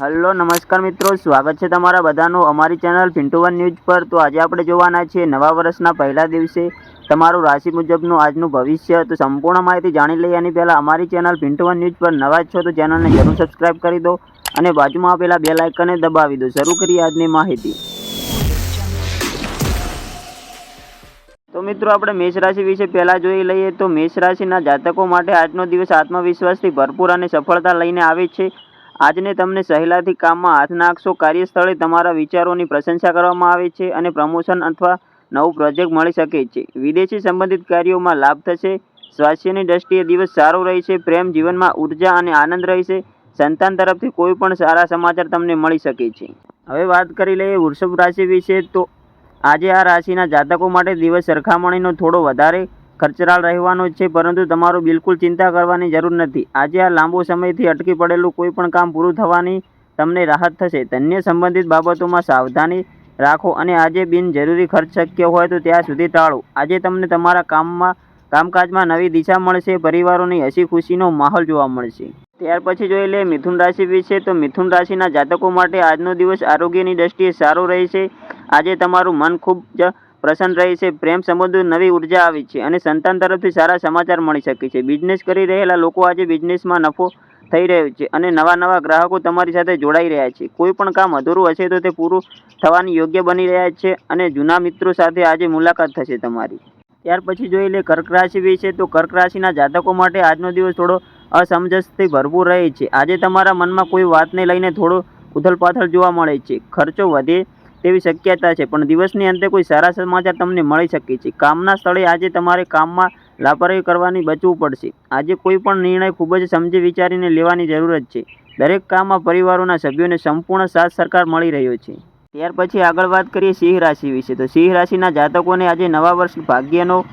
Hello, નમસ્કાર મિત્રો. સ્વાગત છે તમારા બધાનું અમારી ચેનલ પિન્ટુ વન ન્યૂઝ પર. તો આજે આપણે જોવાના છીએ નવા વર્ષના પહેલા દિવસે તમારું રાશિ મુજબનું આજનું ભવિષ્ય. તો સંપૂર્ણ માહિતી જાણી લઈએ. એની પહેલાં અમારી ચેનલ પિન્ટુ વન ન્યૂઝ પર નવા જ છો તો ચેનલને જરૂર સબસ્ક્રાઇબ કરી દો અને બાજુમાં આપેલા બે લાઇકને દબાવી દો. શરૂ કરીએ આજની માહિતી. તો મિત્રો, આપણે મેષ રાશિ વિશે પહેલાં જોઈ લઈએ તો મેષ રાશિના જાતકો માટે આજનો દિવસ આત્મવિશ્વાસથી ભરપૂર અને સફળતા લઈને આવે છે. આજને તમને સહેલાથી કામમાં હાથ નાખશો. કાર્યસ્થળે તમારા વિચારોની પ્રશંસા કરવામાં આવે છે અને પ્રમોશન અથવા નવું પ્રોજેક્ટ મળી શકે છે. વિદેશી સંબંધિત કાર્યોમાં લાભ થશે. સ્વાસ્થ્યની દ્રષ્ટિએ દિવસ સારો રહેશે. પ્રેમ જીવનમાં ઊર્જા અને આનંદ રહેશે. સંતાન તરફથી કોઈ પણ સારા સમાચાર તમને મળી શકે છે. હવે વાત કરી લઈએ વૃષભ રાશિ વિશે તો આજે આ રાશિના જાતકો માટે દિવસ સરખામણીનો થોડો વધારે ખર્ચરાળ રહેવાનો જ છે, પરંતુ તમારું બિલકુલ ચિંતા કરવાની જરૂર નથી. આજે આ લાંબો સમયથી અટકી પડેલું કોઈ પણ કામ પૂરું થવાની તમને રાહત થશે. ધન્ય સંબંધિત બાબતોમાં સાવધાની રાખો અને આજે બિનજરૂરી ખર્ચ શક્ય હોય તો ત્યાં સુધી ટાળો. આજે તમને તમારા કામમાં, કામકાજમાં નવી દિશા મળશે, પરિવારોની હસી ખુશીનો માહોલ જોવા મળશે. ત્યાર પછી જોઈ લે, મિથુન રાશિ વિશે. તો મિથુન રાશિના જાતકો માટે આજનો દિવસ આરોગ્યની દ્રષ્ટિએ સારો રહેશે. આજે તમારું મન ખૂબ જ પ્રસન્ન રહેશે પ્રેમ સંબંધો નવી ઊર્જા આવી છે અને સંતાન તરફથી સારા સમાચાર મળી શકે છે. બિઝનેસ કરી રહેલા લોકો આજે બિઝનેસમાં નફો થઈ રહ્યો છે અને નવા નવા ગ્રાહકો તમારી સાથે જોડાઈ રહ્યા છે. કોઈ પણ કામ અધૂરું હશે તો તે પૂરું થવાની યોગ્ય બની રહ્યા છે અને જૂના મિત્રો સાથે આજે મુલાકાત થશે તમારી. ત્યાર પછી જોઈ લે કર્ક રાશિ વિશે તો કર્ક રાશિના જાતકો માટે આજનો દિવસ થોડો અસમંજસથી ભરપૂર રહે છે. આજે તમારા મનમાં કોઈ વાતને લઈને થોડો ઉથલપાથલ જોવા મળે છે. ખર્ચો વધે તેવી શક્યતા છે. પણ દિવસની અંતે કોઈ સારા સમાચાર તમને મળી શકે છે. કામના સ્થળે આજે તમારે કામમાં લાપરવાહી કરવાની બચવું પડશે. આજે કોઈ પણ નિર્ણય ખૂબ જ સમજી વિચારીને લેવાની જરૂરત છે. દરેક કામમાં પરિવારોના સભ્યોને સંપૂર્ણ સાથ સરકાર મળી રહ્યો છે. ત્યાર પછી આગળ વાત કરીએ સિંહ રાશિ વિશે. તો સિંહ રાશિના જાતકોને આજે નવા વર્ષ ભાગ્યનો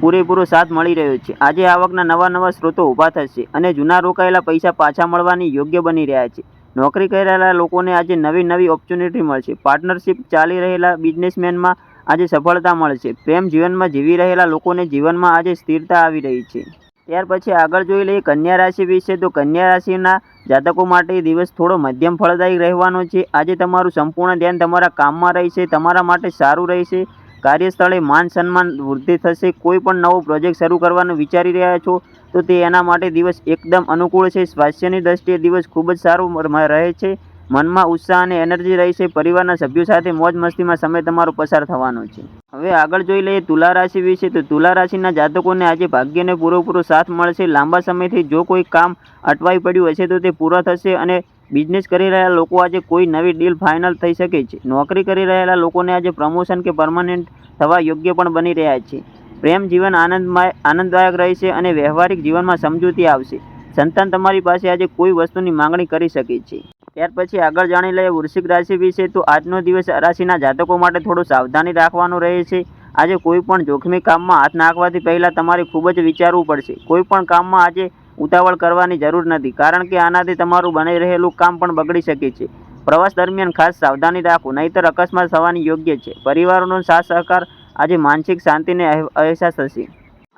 પૂરેપૂરો સાથ મળી રહ્યો છે. આજે આવકના નવા નવા સ્ત્રોતો ઊભા થશે અને જૂના રોકાયેલા પૈસા પાછા મળવાની યોગ્ય બની રહ્યા છે. નોકરી કરી રહેલા લોકોને આજે નવી નવી ઓપોર્ચ્યુનિટી મળશે પાર્ટનરશિપ ચાલી રહેલા બિઝનેસમેનમાં આજે સફળતા મળશે પ્રેમ જીવનમાં જીવી રહેલા લોકોને જીવનમાં આજે સ્થિરતા આવી રહી છે. ત્યાર પછી આગળ જોઈ લઈએ કન્યા રાશિ વિશે. તો કન્યા રાશિના જાતકો માટે દિવસ થોડો મધ્યમ ફળદાયી રહેવાનો છે. આજે તમારું સંપૂર્ણ ધ્યાન તમારા કામમાં રહેશે, તમારા માટે સારું રહેશે. કાર્યસ્થળે માન સન્માન વૃદ્ધિ થશે. કોઈ પણ નવો પ્રોજેક્ટ શરૂ કરવાનું વિચારી રહ્યા છો. તો તે એના માટે દિવસ એકદમ અનુકૂળ છે. સ્વાસ્થ્યની દ્રષ્ટિએ દિવસ ખૂબ જ સારું રહે છે. મનમાં ઉત્સાહ અને એનર્જી રહેશે પરિવારના સભ્યો સાથે મોજ મસ્તીમાં સમય તમારો પસાર થવાનો છે. હવે આગળ જોઈ લઈએ તુલા રાશિ વિશે. તો તુલા રાશિના જાતકોને આજે ભાગ્યને પૂરેપૂરો સાથ મળશે. લાંબા સમયથી જો કોઈ કામ અટવાઈ પડ્યું હશે તો તે પૂરો થશે અને બિઝનેસ કરી રહેલા લોકો આજે કોઈ નવી ડીલ ફાઇનલ થઈ શકે છે. નોકરી કરી રહેલા લોકોને આજે પ્રમોશન કે પરમનન્ટ થવા યોગ્ય પણ બની રહ્યા છે. પ્રેમ, જીવન આનંદમય, આનંદદાયક રહેશે અને વ્યવહારિક જીવનમાં સમજૂતી આવશે. સંતાન તમારી પાસે આજે કોઈ વસ્તુની માંગણી કરી શકે છે. ત્યાર પછી આગળ જાણી લઈએ વૃશ્ચિક રાશિ વિશે. તો આજનો દિવસ રાશિના જાતકો માટે થોડું સાવધાની રાખવાનું રહે છે. આજે કોઈ પણ જોખમી કામમાં હાથ નાખવાથી પહેલાં તમારે ખૂબ જ વિચારવું પડશે. કોઈ પણ કામમાં આજે ઉતાવળ કરવાની જરૂર નથી, કારણ કે આનાથી તમારું બની રહેલું કામ પણ બગડી શકે છે. પ્રવાસ દરમિયાન ખાસ સાવધાની રાખો, નહીંતર અકસ્માત થવાની યોગ્ય છે. પરિવારોનો સાથ સહકાર આજે માનસિક શાંતિને અહેસાસ થશે.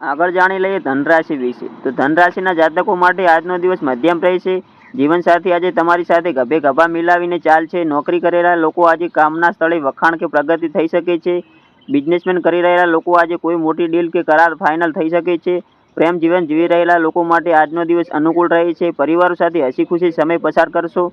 આગળ જાણી લઈએ ધનરાશિ વિશે. તો ધનરાશિના જાતકો માટે આજનો દિવસ મધ્યમ રહેશે જીવનસાથી આજે તમારી સાથે ગભે ગભા મિલાવીને ચાલશે. નોકરી કરેલા લોકો આજે કામના સ્થળે વખાણ કે પ્રગતિ થઈ શકે છે. બિઝનેસમેન કરી રહેલા લોકો આજે કોઈ મોટી ડીલ કે કરાર ફાઇનલ થઈ શકે છે. પ્રેમ જીવન જીવી રહેલા લોકો માટે આજનો દિવસ અનુકૂળ રહે છે. પરિવારો સાથે હસી ખુશી સમય પસાર કરશો.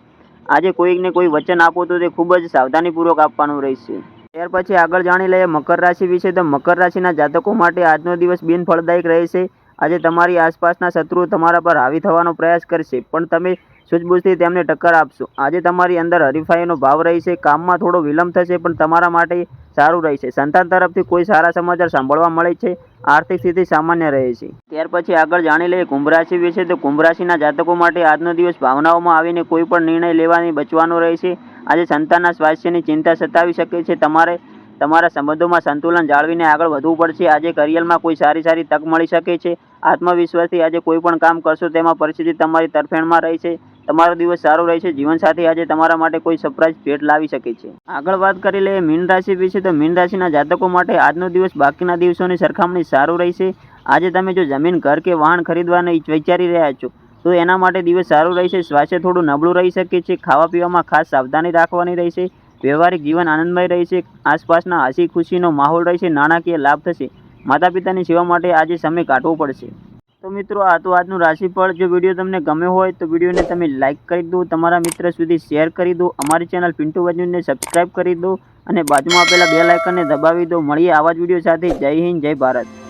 આજે કોઈકને કોઈ વચન આપો તો તે ખૂબ જ સાવધાનીપૂર્વક આપવાનું રહેશે. ત્યાર પછી આગળ જાણી લઈએ મકર રાશિ વિશે. તો મકર રાશિના જાતકો માટે આજનો દિવસ બિનફળદાયક રહેશે. આજે તમારી આસપાસના શત્રુઓ તમારા પર હાવી થવાનો પ્રયાસ કરશે. પણ તમે સૂઝબૂછથી તેમને ટક્કર આપશો. આજે તમારી અંદર હરીફાઈનો ભાવ રહેશે. કામમાં થોડો વિલંબ થશે, પણ તમારા માટે સારું રહેશે. સંતાન તરફથી કોઈ સારા સમાચાર સાંભળવા મળે છે. આર્થિક સ્થિતિ સામાન્ય રહે છે. ત્યાર પછી આગળ જાણી લઈએ કુંભ રાશિ વિશે. તો કુંભ રાશિના જાતકો માટે આજનો દિવસ ભાવનાઓમાં આવીને કોઈ પણ નિર્ણય લેવાની, બચવાનો રહેશે. આજે સંતાનના સ્વાસ્થ્યની ચિંતા સતાવી શકે છે. તમારે તમારા સંબંધોમાં સંતુલન જાળવીને આગળ વધવું પડશે. આજે કરિયરમાં કોઈ સારી સારી તક મળી શકે છે. આત્મવિશ્વાસથી આજે કોઈ પણ કામ કરશો તેમાં પરિસ્થિતિ તમારી તરફેણમાં રહેશે તમારો દિવસ સારો રહેશે જીવનસાથી આજે તમારા માટે કોઈ સરપ્રાઇઝ ભેટ લાવી શકે છે. આગળ વાત કરી લઈએ મીન રાશિ વિશે, તો મીન રાશિના જાતકો માટે આજનો દિવસ બાકીના દિવસોની સરખામણી સારો રહેશે. આજે તમે જો જમીન, ઘર કે વાહન ખરીદવાને વિચારી રહ્યા છો તો એના માટે દિવસ સારું રહેશે સ્વાસ્થ્ય થોડું નબળું રહી શકે છે ખાવા પીવામાં ખાસ સાવધાની રાખવાની રહેશે વ્યવહારિક જીવન આનંદમય રહેશે આસપાસના હસી ખુશીનો માહોલ રહેશે નાણાકીય લાભ થશે. માતા પિતાની સેવા માટે આજે સમય કાઢવો પડશે. તો મિત્રો, આ તો આજનું રાશિફળ. જો વીડિયો તમને ગમ્યો હોય તો વિડીયોને તમે લાઇક કરી દો, તમારા મિત્ર સુધી શેર કરી દો, અમારી ચેનલ પિન્ટુ વજનને સબસ્ક્રાઈબ કરી દો અને બાજુમાં આપેલા બે લાઇકનને દબાવી દો. મળીએ આવા જ વીડિયો સાથે. જય હિન્દ, જય ભારત.